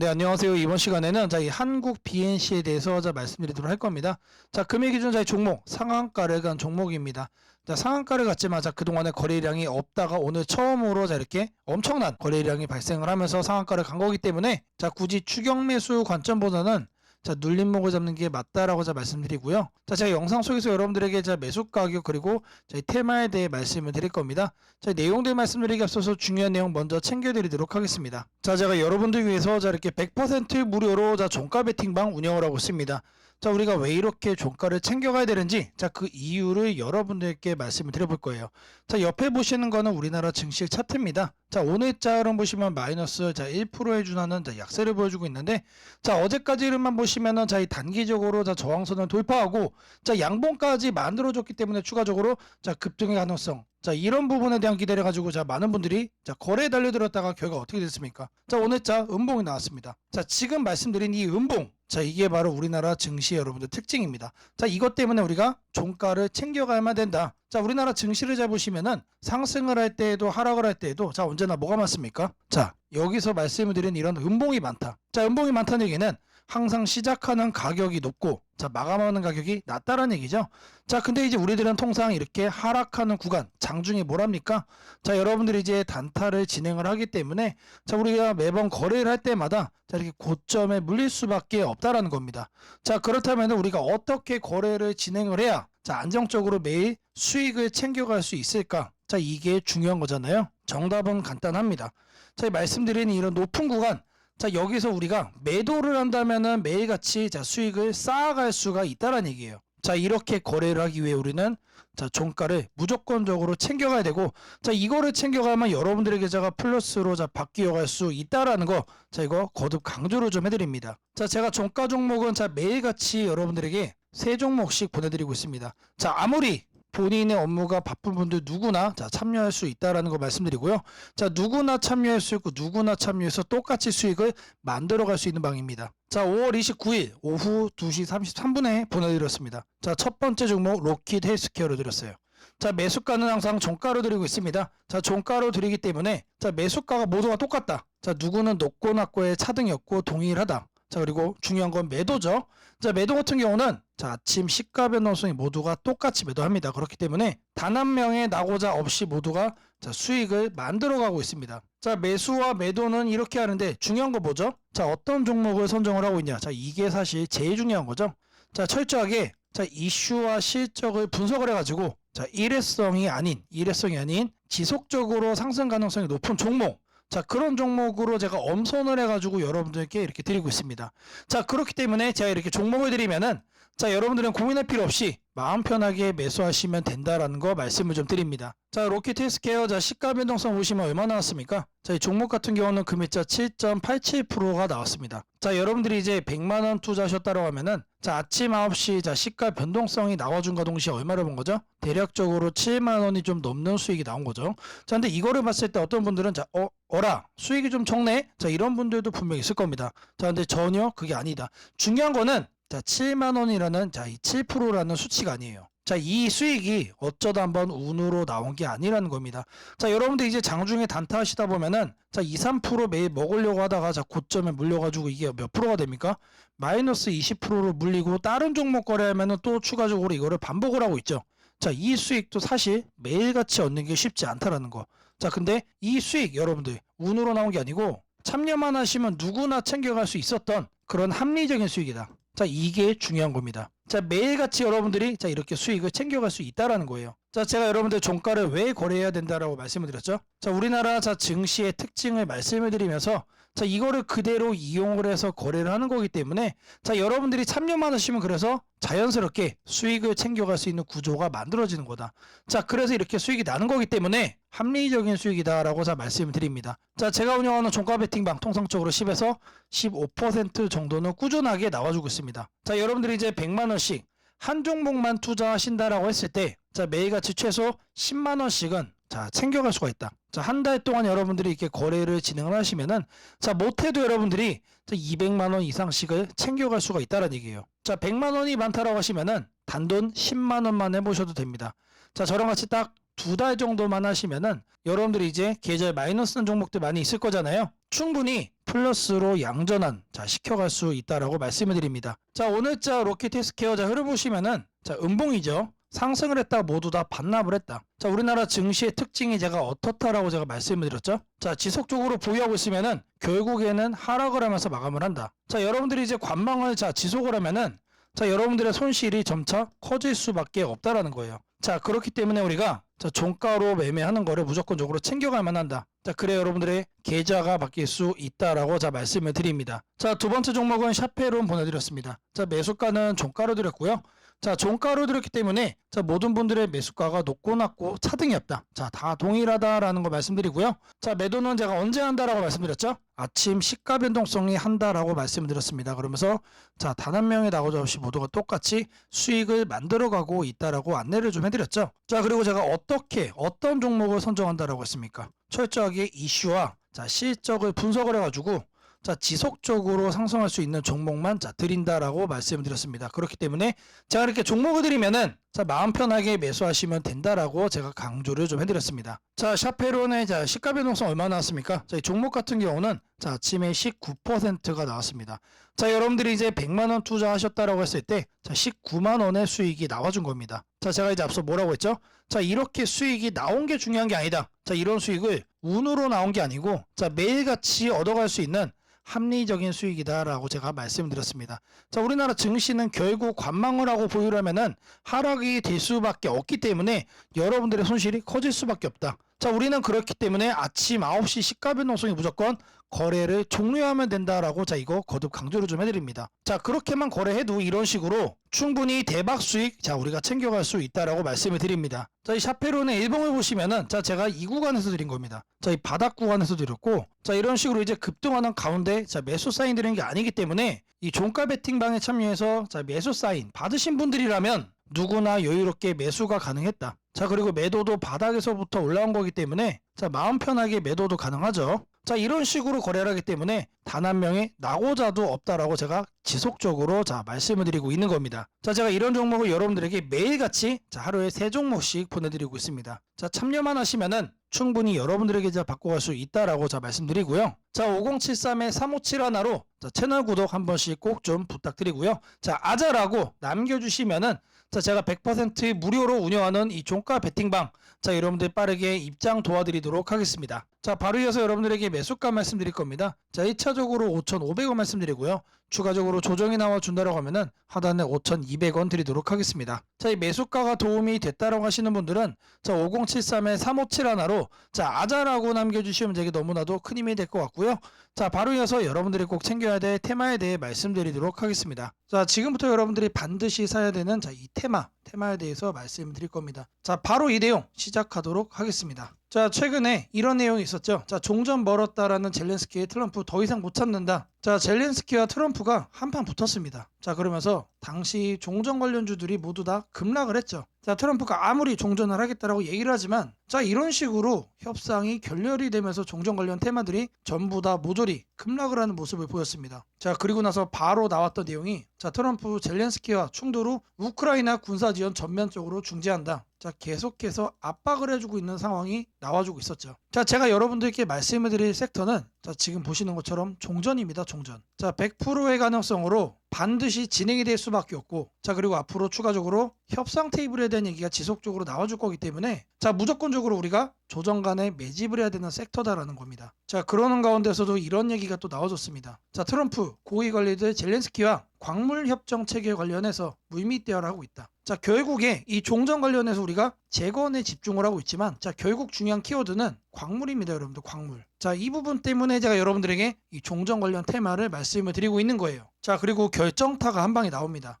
네, 안녕하세요. 이번 시간에는 자, 이 한국 BNC에 대해서 자, 말씀드리도록 할 겁니다. 자, 금일 기준 자이 종목, 상한가를 간 종목입니다. 자, 상한가를 갔지만 자, 그동안에 거래량이 없다가 오늘 처음으로 자, 이렇게 엄청난 거래량이 발생을 하면서 상한가를 간 거기 때문에 자, 굳이 추격 매수 관점보다는 자, 눌림목을 잡는 게 맞다라고 자 말씀드리고요. 자, 제가 영상 속에서 여러분들에게 자 매수 가격 그리고 저희 테마에 대해 말씀을 드릴 겁니다. 자, 내용들 말씀드리기 앞서서 중요한 내용 먼저 챙겨드리도록 하겠습니다. 자, 제가 여러분들 위해서 자 이렇게 100% 무료로 자 종가 베팅방 운영을 하고 있습니다. 자, 우리가 왜 이렇게 종가를 챙겨가야 되는지 자 그 이유를 여러분들께 말씀을 드려볼 거예요. 자, 옆에 보시는 거는 우리나라 증시 차트입니다. 자, 오늘 자를 보시면 마이너스 자 1%에 준하는 자 약세를 보여주고 있는데 자, 어제까지 흐름만 보시면은 자 이 단기적으로 자 저항선을 돌파하고 자 양봉까지 만들어줬기 때문에 추가적으로 자 급등의 가능성 자 이런 부분에 대한 기대를 가지고 자 많은 분들이 자 거래에 달려들었다가 결과 어떻게 됐습니까? 자 오늘 자 음봉이 나왔습니다. 자 지금 말씀드린 이 음봉 자 이게 바로 우리나라 증시 여러분들 특징입니다. 자 이것 때문에 우리가 종가를 챙겨가야만 된다. 자 우리나라 증시를 잘 보시면은 상승을 할 때에도 하락을 할 때에도 자 언제나 뭐가 많습니까? 자 여기서 말씀을 드린 이런 음봉이 많다. 자 음봉이 많다는 얘기는 항상 시작하는 가격이 높고 자 마감하는 가격이 낮다라는 얘기죠. 자 근데 이제 우리들은 통상 이렇게 하락하는 구간 장중에 뭐랍니까? 자 여러분들이 이제 단타를 진행을 하기 때문에 자 우리가 매번 거래를 할 때마다 자 이렇게 고점에 물릴 수밖에 없다라는 겁니다. 자 그렇다면 우리가 어떻게 거래를 진행을 해야 자 안정적으로 매일 수익을 챙겨갈 수 있을까? 자 이게 중요한 거잖아요. 정답은 간단합니다. 자 말씀드린 이런 높은 구간 자 여기서 우리가 매도를 한다면은 매일같이 자 수익을 쌓아갈 수가 있다는 얘기예요. 자 이렇게 거래를 하기 위해 우리는 자 종가를 무조건적으로 챙겨가야 되고 자 이거를 챙겨가면 여러분들의 계좌가 플러스로 자 바뀌어갈 수 있다라는 거 자 이거 거듭 강조를 좀 해드립니다. 자 제가 종가 종목은 자 매일같이 여러분들에게 세 종목씩 보내드리고 있습니다. 자 아무리 본인의 업무가 바쁜 분들 누구나 자 참여할 수 있다라는 거 말씀드리고요. 자 누구나 참여할 수 있고 누구나 참여해서 똑같이 수익을 만들어 갈 수 있는 방입니다. 자 5월 29일 오후 2시 33분에 보내드렸습니다. 자 첫 번째 종목 로킷 헬스케어로 드렸어요. 자 매수가는 항상 종가로 드리고 있습니다. 자 종가로 드리기 때문에 자 매수가가 모두가 똑같다. 자 누구는 높고 낮고의 차등이었고 동일하다. 자 그리고 중요한 건 매도죠. 자 매도 같은 경우는 자 아침 시가 변동성이 모두가 똑같이 매도합니다. 그렇기 때문에 단 한 명의 나고자 없이 모두가 자 수익을 만들어가고 있습니다. 자 매수와 매도는 이렇게 하는데 중요한 거 뭐죠? 자 어떤 종목을 선정을 하고 있냐? 자 이게 사실 제일 중요한 거죠. 자 철저하게 자 이슈와 실적을 분석을 해가지고 자 일회성이 아닌 일회성이 아닌 지속적으로 상승 가능성이 높은 종목 자 그런 종목으로 제가 엄선을 해가지고 여러분들께 이렇게 드리고 있습니다. 자 그렇기 때문에 제가 이렇게 종목을 드리면은 자 여러분들은 고민할 필요 없이 마음 편하게 매수하시면 된다라는 거 말씀을 좀 드립니다. 자 로켓 헬스케어 자 시가 변동성 보시면 얼마 나왔습니까? 자 이 종목 같은 경우는 금일자 7.87%가 나왔습니다. 자 여러분들이 이제 100만 원 투자하셨다고 하면은 자 아침 9시 자 시가 변동성이 나와준과 동시에 얼마를 본 거죠? 대략적으로 7만 원이 좀 넘는 수익이 나온 거죠. 자 근데 이거를 봤을 때 어떤 분들은 자 어, 어라 수익이 좀 적네 자 이런 분들도 분명히 있을 겁니다. 자 근데 전혀 그게 아니다. 중요한 거는 자 7만 원이라는 자 이 7%라는 수치가 아니에요. 자, 이 수익이 어쩌다 한번 운으로 나온 게 아니라는 겁니다. 자, 여러분들 이제 장중에 단타 하시다 보면은 자, 2, 3% 매일 먹으려고 하다가 자, 고점에 물려가지고 이게 몇 프로가 됩니까? 마이너스 20%로 물리고 다른 종목 거래하면은 또 추가적으로 이거를 반복을 하고 있죠. 자, 이 수익도 사실 매일같이 얻는 게 쉽지 않다라는 거. 자, 근데 이 수익 여러분들 운으로 나온 게 아니고 참여만 하시면 누구나 챙겨갈 수 있었던 그런 합리적인 수익이다. 자, 이게 중요한 겁니다. 자, 매일같이 여러분들이 자, 이렇게 수익을 챙겨갈 수 있다라는 거예요. 자, 제가 여러분들 종가를 왜 거래해야 된다라고 말씀을 드렸죠? 자, 우리나라 자, 증시의 특징을 말씀을 드리면서 자, 이거를 그대로 이용을 해서 거래를 하는 거기 때문에 자, 여러분들이 참여만 하시면 그래서 자연스럽게 수익을 챙겨갈 수 있는 구조가 만들어지는 거다. 자, 그래서 이렇게 수익이 나는 거기 때문에 합리적인 수익이다라고 자 말씀을 드립니다. 자, 제가 운영하는 종가 베팅방 통상적으로 10에서 15% 정도는 꾸준하게 나와주고 있습니다. 자, 여러분들이 이제 100만 원씩 한 종목만 투자하신다라고 했을 때, 자, 매일같이 최소 10만 원씩은 자, 챙겨갈 수가 있다. 자, 한 달 동안 여러분들이 이렇게 거래를 진행을 하시면은, 자, 못해도 여러분들이 자, 200만 원 이상씩을 챙겨갈 수가 있다는 얘기예요. 자, 100만 원이 많다라고 하시면은 단돈 10만 원만 해보셔도 됩니다. 자, 저랑 같이 딱 두 달 정도만 하시면은 여러분들이 이제 계좌에 마이너스 는 종목들 많이 있을 거잖아요. 충분히 플러스로 양전환 자 시켜갈 수 있다라고 말씀을 드립니다. 자 오늘자 로켓테스케어 자 흐름 보시면은 자 음봉이죠. 상승을 했다 모두 다 반납을 했다. 자 우리나라 증시의 특징이 제가 어떻다라고 제가 말씀을 드렸죠. 자 지속적으로 보유하고 있으면은 결국에는 하락을 하면서 마감을 한다. 자 여러분들이 이제 관망을 자 지속을 하면은 자 여러분들의 손실이 점차 커질 수밖에 없다라는 거예요. 자 그렇기 때문에 우리가 자 종가로 매매하는 거를 무조건적으로 챙겨갈 만한다. 자 그래 여러분들의 계좌가 바뀔 수 있다라고 자 말씀을 드립니다. 자 두 번째 종목은 샤페론 보내드렸습니다. 자 매수가는 종가로 드렸고요. 자 종가로 드렸기 때문에 자 모든 분들의 매수가가 높고 낮고 차등이 없다. 자 다 동일하다라는 거 말씀드리고요. 자 매도는 제가 언제 한다라고 말씀드렸죠? 아침 시가 변동성이 한다라고 말씀드렸습니다. 그러면서 자 단 한 명의 나고자 없이 모두가 똑같이 수익을 만들어가고 있다라고 안내를 좀 해드렸죠. 자 그리고 제가 어떻게 어떤 종목을 선정한다라고 했습니까? 철저하게 이슈와 자 실적을 분석을 해가지고 자 지속적으로 상승할 수 있는 종목만 자 드린다라고 말씀드렸습니다. 그렇기 때문에 제가 이렇게 종목을 드리면은 자 마음 편하게 매수하시면 된다라고 제가 강조를 좀 해드렸습니다. 자 샤페론의 자 시가 변동성 얼마 나왔습니까? 자 이 종목 같은 경우는 자 아침에 19%가 나왔습니다. 자 여러분들이 이제 100만 원 투자하셨다라고 했을 때 자 19만 원의 수익이 나와준 겁니다. 자 제가 이제 앞서 뭐라고 했죠? 자 이렇게 수익이 나온 게 중요한 게 아니다. 자 이런 수익을 운으로 나온 게 아니고 자 매일같이 얻어갈 수 있는 합리적인 수익이다라고 제가 말씀드렸습니다. 자, 우리나라 증시는 결국 관망을 하고 보유하면은 하락이 될 수밖에 없기 때문에 여러분들의 손실이 커질 수밖에 없다. 자, 우리는 그렇기 때문에 아침 9시 시가 변동성이 무조건 거래를 종료하면 된다라고 자 이거 거듭 강조를 좀 해드립니다. 자 그렇게만 거래해도 이런 식으로 충분히 대박 수익 자 우리가 챙겨갈 수 있다라고 말씀을 드립니다. 자 이 샤페론의 일봉을 보시면은 자 제가 이 구간에서 드린 겁니다. 자 이 바닥 구간에서 드렸고 자 이런 식으로 이제 급등하는 가운데 자 매수 사인 드리는 게 아니기 때문에 이 종가 베팅방에 참여해서 자 매수 사인 받으신 분들이라면 누구나 여유롭게 매수가 가능했다. 자 그리고 매도도 바닥에서부터 올라온 거기 때문에 자 마음 편하게 매도도 가능하죠. 자 이런 식으로 거래를 하기 때문에 단 한 명의 나고자도 없다라고 제가 지속적으로 자 말씀을 드리고 있는 겁니다. 자 제가 이런 종목을 여러분들에게 매일같이 자 하루에 세 종목씩 보내드리고 있습니다. 자 참여만 하시면은 충분히 여러분들에게 자 바꿔갈 수 있다라고 자 말씀드리고요. 자 5073에 357 하나로 자 채널 구독 한 번씩 꼭 좀 부탁드리고요. 자 아자라고 남겨주시면은 자 제가 100% 무료로 운영하는 이 종가 베팅방 자 여러분들 빠르게 입장 도와드리도록 하겠습니다. 자 바로 이어서 여러분들에게 매수가 말씀드릴 겁니다. 자 1차적으로 5,500원 말씀드리고요. 추가적으로 조정이 나와 준다라고 하면은 하단에 5,200원 드리도록 하겠습니다. 자, 이 매수가가 도움이 됐다라고 하시는 분들은 자, 5073에 357 하나로 자, 아자라고 남겨 주시면 되게 너무나도 큰 힘이 될 것 같고요. 자, 바로 이어서 여러분들이 꼭 챙겨야 될 테마에 대해 말씀드리도록 하겠습니다. 자, 지금부터 여러분들이 반드시 사야 되는 자, 이 테마, 테마에 대해서 말씀드릴 겁니다. 자, 바로 이 내용 시작하도록 하겠습니다. 자, 최근에 이런 내용이 있었죠. 자, 종전 멀었다라는 젤렌스키의 트럼프 더 이상 못 참는다. 자, 젤렌스키와 트럼프가 한판 붙었습니다. 자, 그러면서 당시 종전 관련주들이 모두 다 급락을 했죠. 자, 트럼프가 아무리 종전을 하겠다라고 얘기를 하지만 자, 이런 식으로 협상이 결렬이 되면서 종전 관련 테마들이 전부 다 모조리 급락을 하는 모습을 보였습니다. 자, 그리고 나서 바로 나왔던 내용이 자, 트럼프 젤렌스키와 충돌 후 우크라이나 군사 지원 전면적으로 중지한다. 자, 계속해서 압박을 해주고 있는 상황이 나와주고 있었죠. 자, 제가 여러분들께 말씀을 드릴 섹터는 자, 지금 보시는 것처럼 종전입니다, 종전. 자, 100%의 가능성으로 반드시 진행이 될 수밖에 없고, 자, 그리고 앞으로 추가적으로 협상 테이블에 대한 얘기가 지속적으로 나와줄 거기 때문에, 자, 무조건적으로 우리가 조정 간에 매집을 해야 되는 섹터다라는 겁니다. 자, 그러는 가운데서도 이런 얘기가 또 나와줬습니다. 자, 트럼프 고위 관리들 젤렌스키와 광물 협정 체계 관련해서 물밑 대화를 하고 있다. 자, 결국에 이 종전 관련해서 우리가 재건에 집중을 하고 있지만 자, 결국 중요한 키워드는 광물입니다, 여러분들. 광물. 자, 이 부분 때문에 제가 여러분들에게 이 종전 관련 테마를 말씀을 드리고 있는 거예요. 자, 그리고 결정타가 한 방에 나옵니다.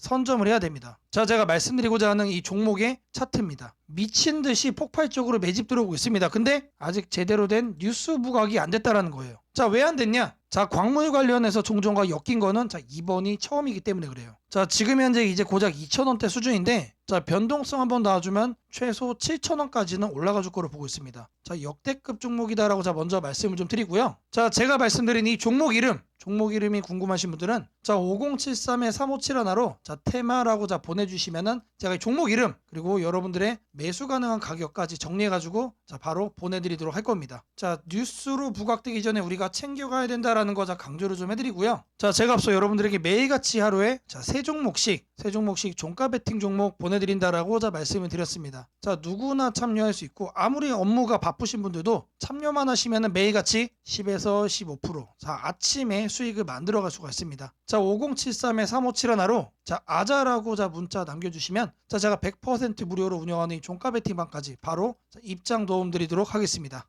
선점을 해야 됩니다. 자 제가 말씀드리고자 하는 이 종목의 차트입니다. 미친 듯이 폭발적으로 매집 들어오고 있습니다. 근데 아직 제대로 된 뉴스 부각이 안 됐다라는 거예요. 자 왜 안 됐냐? 자 광물 관련해서 종전과 엮인 거는 자 이번이 처음이기 때문에 그래요. 자 지금 현재 이제 고작 2,000원대 수준인데 자 변동성 한번 놔주면 최소 7,000원까지는 올라가 줄 거로 보고 있습니다. 자 역대급 종목이다라고 자 먼저 말씀을 좀 드리고요. 자 제가 말씀드린 이 종목 이름 종목 이름이 궁금하신 분들은 자 5073에 357 하나로 자 테마라고 자 보내주시면은 제가 이 종목 이름 그리고 여러분들의 매수 가능한 가격까지 정리해가지고 자 바로 보내드리도록 할 겁니다. 자 뉴스로 부각되기 전에 우리가 챙겨가야 된다라는 거자 강조를 좀 해드리고요. 자 제가 앞서 여러분들에게 매일같이 하루에 자세 종목씩 세 종목씩 종가 베팅 종목 보내드린다라고 자 말씀을 드렸습니다. 자 누구나 참여할 수 있고 아무리 업무가 바쁘신 분들도 참여만 하시면은 매일같이 10에서 15%자 아침에 수익을 만들어갈 수가 있습니다. 자 5073에 357 하나로 자 아자라고 자 문자 남겨 주시면 자 제가 100% 무료로 운영하는 이 종가 베팅방까지 바로 자, 입장 도움 드리도록 하겠습니다.